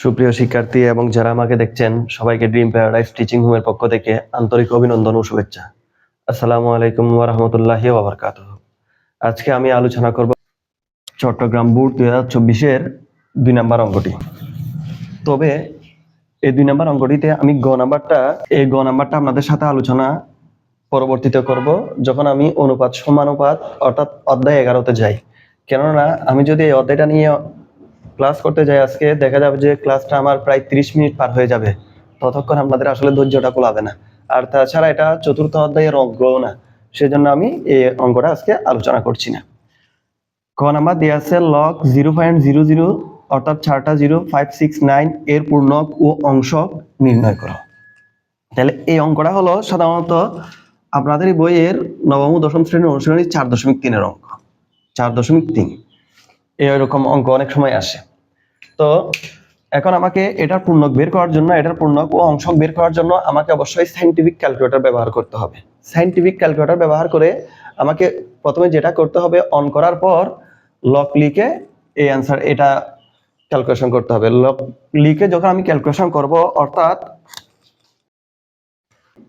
সুপ্রিয় শিক্ষার্থী এবং যারা আমাকে দেখছেন, সবাইকে ড্রিম প্যারাডাইস টিচিং হোমের পক্ষ থেকে আন্তরিক অভিনন্দন ও শুভেচ্ছা। আসসালামু আলাইকুম ওয়া রাহমাতুল্লাহি ওয়া বারাকাতুহু। আজকে আমি আলোচনা করব চট্টগ্রাম বোর্ড দুই হাজার চব্বিশের দুই নাম্বার অঙ্কটি। তবে এই দুই নাম্বার অঙ্কটিতে আমি গ নাম্বারটা, এই গ নাম্বারটা আপনাদের সাথে আলোচনা পরবর্তীতে করব যখন আমি অনুপাত সমানুপাত অর্থাৎ অধ্যায় এগারোতে যাই। কেননা আমি যদি এই অধ্যায়টা নিয়ে ক্লাস করতে যাই আজকে, দেখা যাবে যে ক্লাসটা আমার প্রায় তিরিশ মিনিট পার হয়ে যাবে। ততক্ষণ আপনাদের আসলে ধৈর্যটা কোলাবে না। আর তাছাড়া এটা চতুর্থ অধ্যায়ের অঙ্কও না, সেজন্য আমি এই অঙ্কটা আজকে আলোচনা করছি না। ক নাম্বার দেওয়া আছে log zero point zero zero, অর্থাৎ চারটা জিরো ফাইভ সিক্স নাইন এর পূর্ণক ও অংশ নির্ণয় করো। তাহলে এই অঙ্কটা হলো সাধারণত আপনাদের বইয়ের নবম দশম শ্রেণির অনুশীলনী চার দশমিক তিনের অঙ্ক। চার দশমিক তিন। এরকম অঙ্ক অনেক সময় আসে। তো এখন আমাকে এটার পূর্ণক বের করার জন্য, এটার পূর্ণক ও অংশক বের করার জন্য আমাকে অবশ্যই সাইন্টিফিক ক্যালকুলেটর ব্যবহার করতে হবে। সাইন্টিফিক ক্যালকুলেটর ব্যবহার করে আমাকে প্রথমে যেটা করতে হবে অন করার পর লক লিখে এই অ্যান্সার এটা ক্যালকুলেশন করতে হবে। লক লিখে যখন আমি ক্যালকুলেশন করব, অর্থাৎ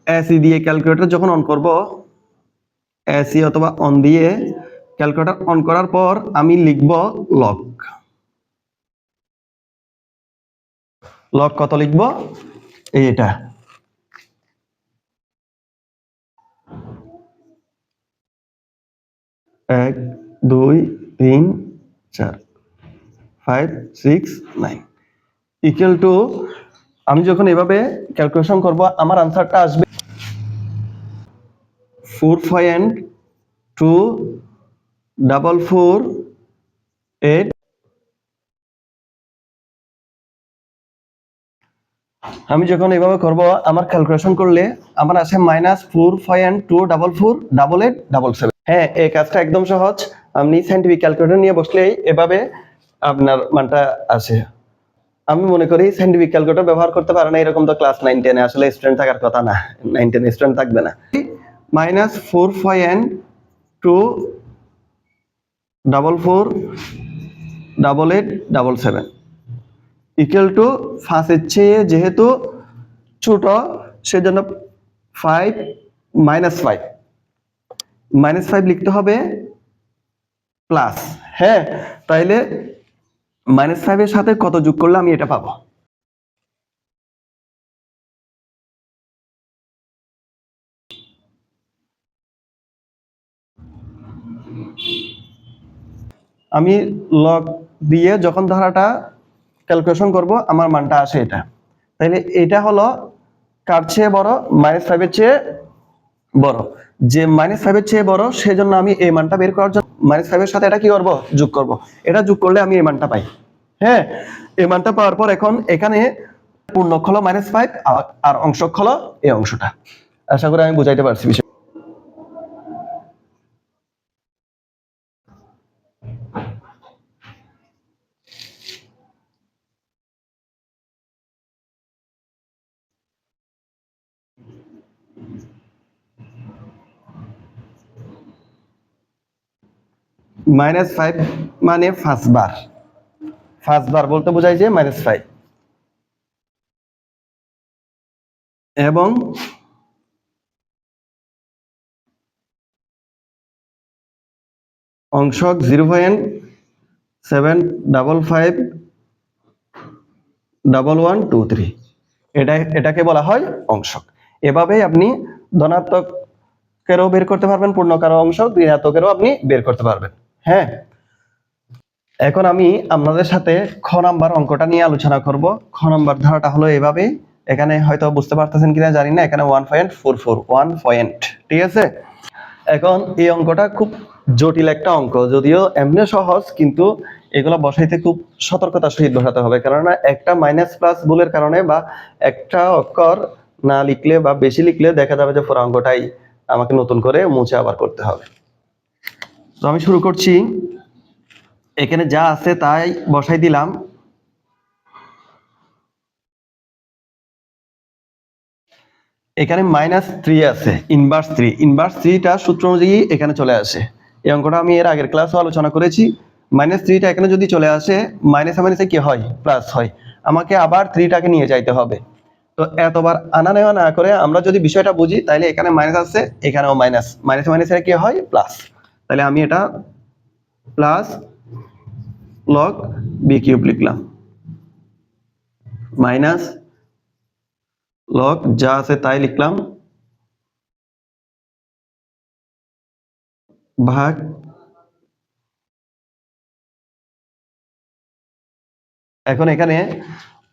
এসি দিয়ে ক্যালকুলেটর যখন অন করব এসি অথবা অন দিয়ে ক্যালকুলেটর অন করার পর আমি লিখব লক লক কত লিখব? এই এটা এক, দুই, তিন, চার five six nine equal to আমি যখন এভাবে ক্যালকুলেশন করব, আমার আনসারটা আসবে four point two double four eight আমি যখন এভাবে করব, আমার ক্যালকুলেশন করলে আমার আসে minus four point two double four double eight double seven হ্যাঁ এই কাজটা একদম সহজ। আপনি সাইন্টিফিক ক্যালকুলেটর নিয়ে বসলেই এভাবে আপনার মানটা আসে। আমি মনে করি সাইন্টিফিক ক্যালকুলেটর ব্যবহার করতে পারে না, এরকম তো ক্লাস নাইন টেনে আসলে স্টুডেন্ট থাকার কথা না। নাইন টেনে স্টুডেন্ট থাকবে না। Minus four point two double four double eight double seven equal to ফার্স্টের চেয়ে যেহেতু ছোট, সেজন্য five minus five minus five লিখতে হবে প্লাস হ্যাঁ তাইলে মাইনাস ফাইভের সাথে কত যোগ করলে আমি এটা পাবো? আমি লগ দিয়ে যখন ধারাটা ক্যালকুলেশন করব, আমার মানটা আসে এটা। তাইলে এটা হলো কার চেয়ে বড়? মাইনাস ফাইভের চেয়ে বড়। যে মাইনাস ফাইভের চেয়ে বড়, সেজন্য আমি এই মানটা বের করার জন্য মাইনাস ফাইভের সাথে এটা কি করব? যোগ করব। এটা যোগ করলে আমি এই মানটা পাই। হ্যাঁ? এই মানটা পাওয়ার পর এখন এখানে পূর্ণক হলো মাইনাস ফাইভ আর অংশক হলো এই অংশটা। আশা করি আমি বুঝাইতে পারছি বিষয় মাইনাস ফাইভ মানে ফার্স্ট বার। বলতে বোঝায় যে মাইনাস ফাইভ। এবং অংশক zero point seven double five double one two three. এটা, এটাকে বলা হয় অংশক। এভাবেই আপনি ধনাত্মকেরও বের করতে পারবেন পূর্ণকার অংশ, ঋণাত্মকেরও আপনি বের করতে পারবেন। হ্যাঁ। এখন আমি আপনাদের সাথে খ নাম্বার অঙ্কটা নিয়ে আলোচনা করব। খ নাম্বার ধারাটা হলো এভাবে এখানে হয়তো বুঝতে পারতেছেন কিনা জানি না, এখানে one point four four one point ঠিক আছে? এখন এই অঙ্কটা খুব জটিল একটা অঙ্ক, যদিও এমনি সহজ, কিন্তু এগুলো বসাইতে খুব সতর্কতার সহিত বসাতে হবে। কেননা একটা মাইনাস প্লাস ভুলের কারণে বা একটা অক্ষর না লিখলে বা বেশি লিখলে দেখা যাবে যে পুরো অঙ্কটাই আমাকে নতুন করে মুছে আবার করতে হবে। তো আমি শুরু করছি। এখানে যা আছে তাই বসাই দিলাম। এখানে মাইনাস থ্রি আছে ইনভার্স থ্রি ইনভার্স থ্রিটা সূত্র অনুযায়ী এখানে চলে আসে। এই অঙ্কটা আমি এর আগের ক্লাসও আলোচনা করেছি। মাইনাস থ্রিটা এখানে যদি চলে আসে মাইনাস মাইনাসে কি হয়? প্লাস হয়। আমাকে আবার থ্রিটাকে নিয়ে যাইতে হবে। তো এতবার আনা নেওয়া না করে আমরা যদি বিষয়টা বুঝি তাহলে এখানে মাইনাস আছে এখানেও মাইনাস মাইনাস মাইনাসে কি হয়? প্লাস তাহলে আমি এটা প্লাস লগ বি কিউব লিখলাম। মাইনাস লগ যা আছে তাই লিখলাম। ভাগ এখন এখানে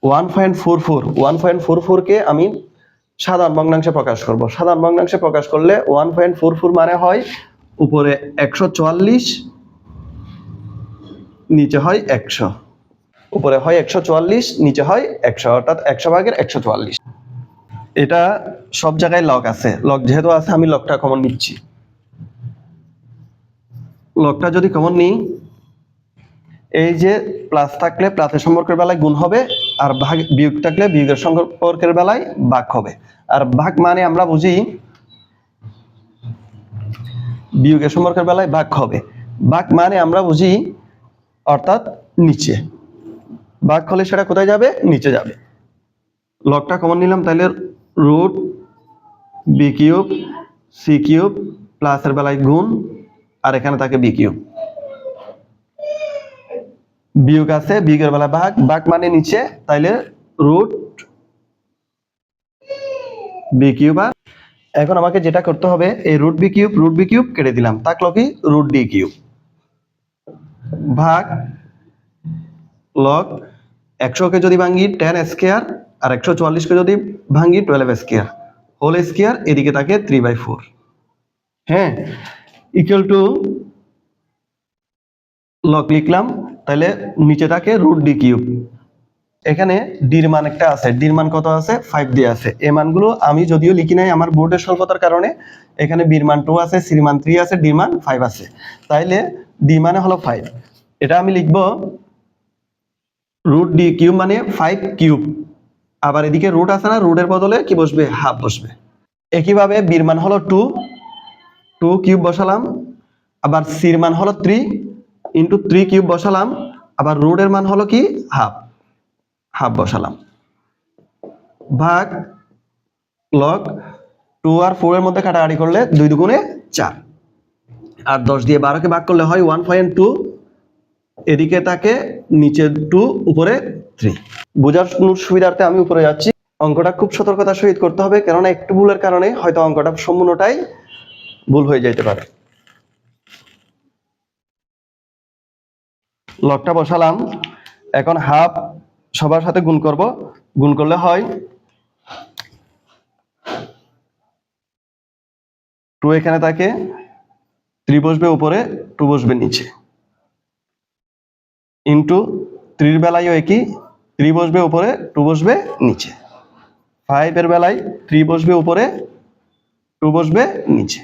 ওয়ান পয়েন্ট ফোর ফোর আমি সাধারণ ভগ্নাংশে প্রকাশ করব। সাধারণ ভগ্নাংশে প্রকাশ করলে ওয়ান পয়েন্ট ফোর ফোর মানে হয় উপরে একশো চুয়াল্লিশ, নিচে হয় একশো। উপরে হয় একশো চুয়াল্লিশ, নিচে হয় একশো, অর্থাৎ একশো ভাগের একশো চুয়াল্লিশ। এটা সব জায়গায় লক আছে। লক যেহেতু আছে, আমি লকটা কমন নিচ্ছি। লকটা যদি কমন নিই, এই যে প্লাস থাকলে প্লাসের সম্পর্কের বেলায় গুণ হবে, আর ভাগ বিয়োগ থাকলে বিয়োগের সম্পর্কের বেলায় ভাগ হবে। আর ভাগ মানে আমরা বুঝি বিয়োগের সম্পর্কের বেলায় ভাগ হবে। ভাগ মানে আমরা বুঝি, অর্থাৎ নিচে। ভাগ হলে সেটা কোথায় যাবে? নিচে যাবে। লকটা কমন নিলাম তাহলে root B cube C cube প্লাসের বেলায় গুণ, আর এখানে থাকে বি কিউব। বিয়োগ আছে, বিয়োগের বেলা ভাগ ভাগ মানে নিচে, তাইলে রুট বি কিউব আর এখন আমাকে যেটা করতে হবে, এই root B cube root B cube কেটে দিলাম। থাকল কি? রুট ডি কিউব ভাগ লগ একশোকে যদি ভাঙি টেন স্কোয়ার আর একশো চুয়াল্লিশকে যদি ভাঙি টুয়েলভ স্কোয়ার হোল স্কোয়ার এদিকে থাকে থ্রি বাই ফোর হ্যাঁ ইকুয়াল টু লক লিখলাম, তাহলে নিচে থাকে রুট ডি কিউব এখানে ডির মান একটা আছে। ডির মান কত আছে? ফাইভ দিয়ে আছে। এ মানগুলো আমি যদিও লিখি নাই আমার বোর্ডের স্বল্পতার কারণে, এখানে বির মান টু আছে, সি মান থ্রি আছে, ডি মান ফাইভ আছে। তাইলে ডি মানে হলো ফাইভ এটা আমি লিখব রুট ডি কিউব মানে ফাইভ কিউব আবার এদিকে রুট আছে না রুটের বদলে কি বসবে? হাফ বসবে। একইভাবে বির মান হলো টু টু কিউব বসালাম। আবার সির মান হলো থ্রি ইন্টু থ্রি কিউব বসালাম। আবার রুটের মান হলো কি? হাফ হাফ বসালাম। ভাগ লগ টু আর ফোর এর মধ্যে কাটাকাটি করলে দুই দুগুণে চার। আর দশ দিয়ে বারোকে ভাগ করলে হয় ওয়ান পয়েন্ট টু এদিকে তাকে নিচে টু উপরে থ্রি বোঝার সুবিধার্থে আমি উপরে যাচ্ছি। অঙ্কটা খুব সতর্কতার সহিত করতে হবে, কেননা একটু ভুলের কারণে হয়তো অঙ্কটা সম্পূর্ণটাই ভুল হয়ে যেতে পারে। লকটা বসালাম। এখন হাফ সবার সাথে গুণ করব। গুণ করলে হয় টু এখানে থাকে, থ্রি বসবে উপরে, টু বসবে নিচে। ইন্টু থ্রির বেলায়ও একই, থ্রি বসবে উপরে, টু বসবে নিচে। ফাইভের বেলায় থ্রি বসবে উপরে, টু বসবে নিচে।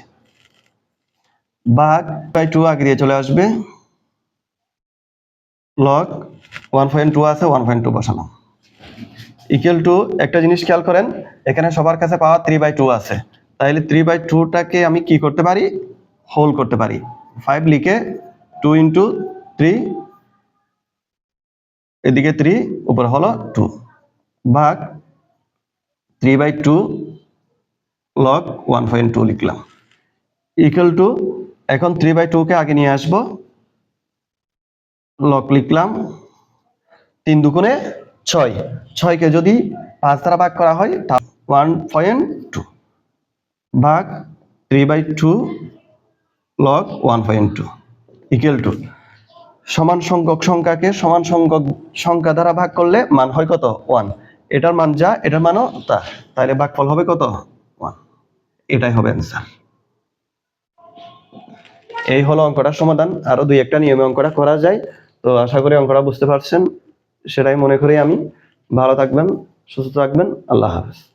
ভাগ বাই টু আগে দিয়ে চলে আসবে। লগ ওয়ান পয়েন্ট টু আছে ওয়ান পয়েন্ট টু বসালাম ইকুয়াল টু একটা জিনিস খেয়াল করেন, এখানে সবার কাছে পাওয়া থ্রি বাই টু আছে। তাইলে থ্রি বাই টুটাকে আমি কি করতে পারি? হোল করতে পারি। ফাইভ লিখে টু ইন্টু থ্রি এদিকে থ্রি উপর হলো টু ভাগ three by two log one point two লিখলাম। ইকুয়াল টু এখন থ্রি বাই টুকে আগে নিয়ে আসব। লক লিখলাম তিন দুগুণে ছয়। ছয়কে যদি পাঁচ দ্বারা ভাগ করা হয়, তা ওয়ান পয়েন্ট টু ভাগ three by two log one point two equal to সমান সংখ্যক সংখ্যাকে সমান সংখ্যক সংখ্যা দ্বারা ভাগ করলে মান হয় কত? ওয়ান এটার মান যা, এটার মানও তা। তাহলে ভাগফল হবে কত? ওয়ান এটাই হবে অ্যান্সার এই হলো অঙ্কটার সমাধান। আরও দুই একটা নিয়মে অঙ্কটা করা যায়। তো আশা করি অঙ্করা বুঝতে পারছেন। সেটাই মনে করি আমি। ভালো থাকবেন, সুস্থ থাকবেন। আল্লাহ হাফেজ।